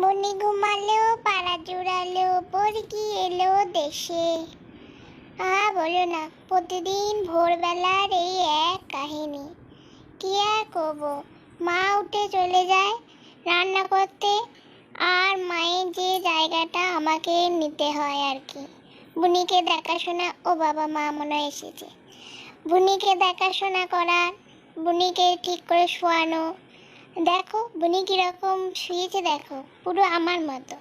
মনি ঘুমালো পাড়া জোড়ালো বর্গি এলো দেশে। আ বলো না, প্রতিদিন ভোরবেলার এই এক কাহিনী। কি আর করব? মা উঠে চলে যায় রান্না করতে, আর মায়ের যে জায়গাটা আমাকে নিতে হয় আর কি। বুনিকে দেখাশোনা, ও বাবা মা মনে এসেছে। বুনিকে দেখাশোনা করার, বুনিকে ঠিক করে শোয়ানো দেখো বুনি কীরকম শুয়েছে দেখো পুরো আমার মতো।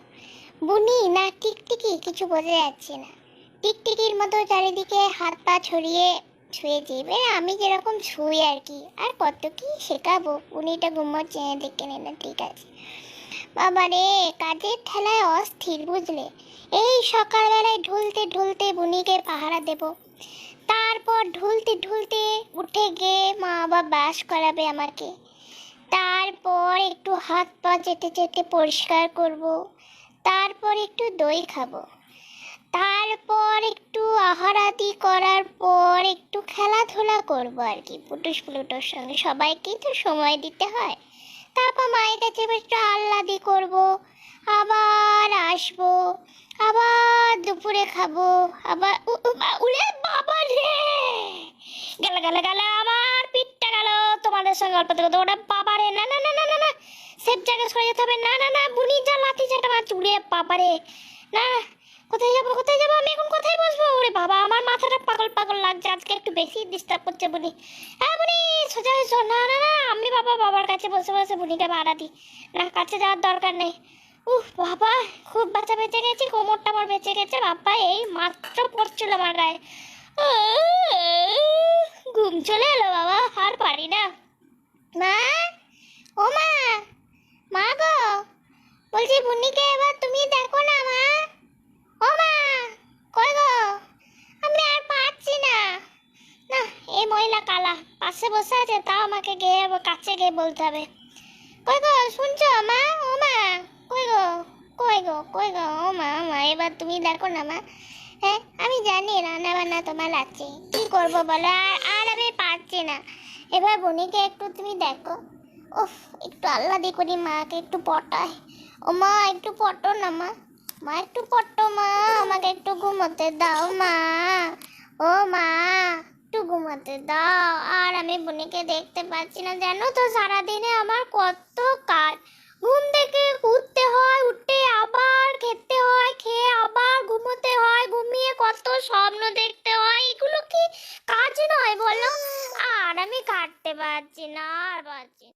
বুনি না টিকটিকি কিছু বোঝা যাচ্ছে না। টিকটিকির মতো চারিদিকে হাত পা ছড়িয়ে শুয়েছে। এবার আমি যেরকম শুই আর কি আর কত কি শেখাবো বুনিটা ঘুমোচ্ছে হ্যাঁ, দেখে নিলাম ঠিক আছে। বাবা রে কাজের ঠেলায় অস্থির বুঝলে? এই সকালবেলায় ঢুলতে ঢুলতে বুনিকে পাহারা দেব। তারপর ঢুলতে ঢুলতে উঠে গিয়ে মা বাবা বাস করাবে আমাকে। তারপর একটু হাত পা চেটে চেটে পরিষ্কার করব, তারপর একটু দই খাব। তারপর একটু আহারাদি করার পর একটু খেলাধুলা করব আর কি, পুটুস প্লুটোর সঙ্গে। সবাইকেই তো সময় দিতে হয়। তারপর মায়ের কাছে একটু আহ্লাদি করব, আবার আসব, আবার দুপুরে খাব, আবার উলে বাবা রে! গেল গেল গেল তোমাদের সঙ্গে অল্প থেকে ওটা বাবা রে না না না না না না। সেফ জায়গায় সরে যেতে হবে। না না না, বুনি, যা লাথি চাটা মার চুড়ে বাবা রে না না, কোথায় যাব কোথায় যাব? আমি এখন কোথায় বসবো? ওরে বাবা, আমার মাথাটা পাগল পাগল লাগছে। আজকে একটু বেশি ডিস্টার্ব করছে বুনি। হ্যাঁ বুনি, সোজা হয়েছ না না না, আমি বাবা, বাবার কাছে বসে বসে বুনিকে ভাড়া দিই। না, কাছে যাওয়ার দরকার নেই। উহ বাবা, খুব বাচ্চা বেঁচে গেছি, কোমরটা আমার বেঁচে গেছে। বাবা, এই মাত্র পড়ছিল আমার গায়ে। ঘুম চলে এলো বাবা, আর পারি না মা ও মা মা গো বলছি এবার তুমি দেখো না, মা। ও মা, কই গো? আমি আর পারছি না। না, এই মহিলা কালা, পাশে বসে আছে, তাও আমাকে গিয়ে কাছে গিয়ে বলতে হবে। কই গো, শুনছো, মা? ও মা, কই গো? কই গো কই গো? ও মা মা, এবার তুমি দেখো না, মা। হ্যাঁ আমি জানি রান্না বান্না তোমার আছে। কি করব বলো? আর আর আমি পারছি না। এবার বোনিকে একটু তুমি দেখো। উফ, একটু আল্লাদি করি, মাকে একটু পটায়। ও মা, একটু পটো না মা। মা, একটু পটো মা, আমাকে একটু ঘুমোতে দাও মা। ও মা, একটু ঘুমাতে দাও। আর আমি বোনিকে দেখতে পাচ্ছি না, জানো তো সারাদিনে আমার কত কাজ। ঘুম থেকে উঠতে হয়, উঠে আবার খেতে হয়, খেয়ে আবার ঘুমোতে হয়, ঘুমিয়ে কত স্বপ্ন দেখতে হয়, এগুলো কি কাজ নয় বলো? আর আমি কাটতে পারছি না, আর পারছি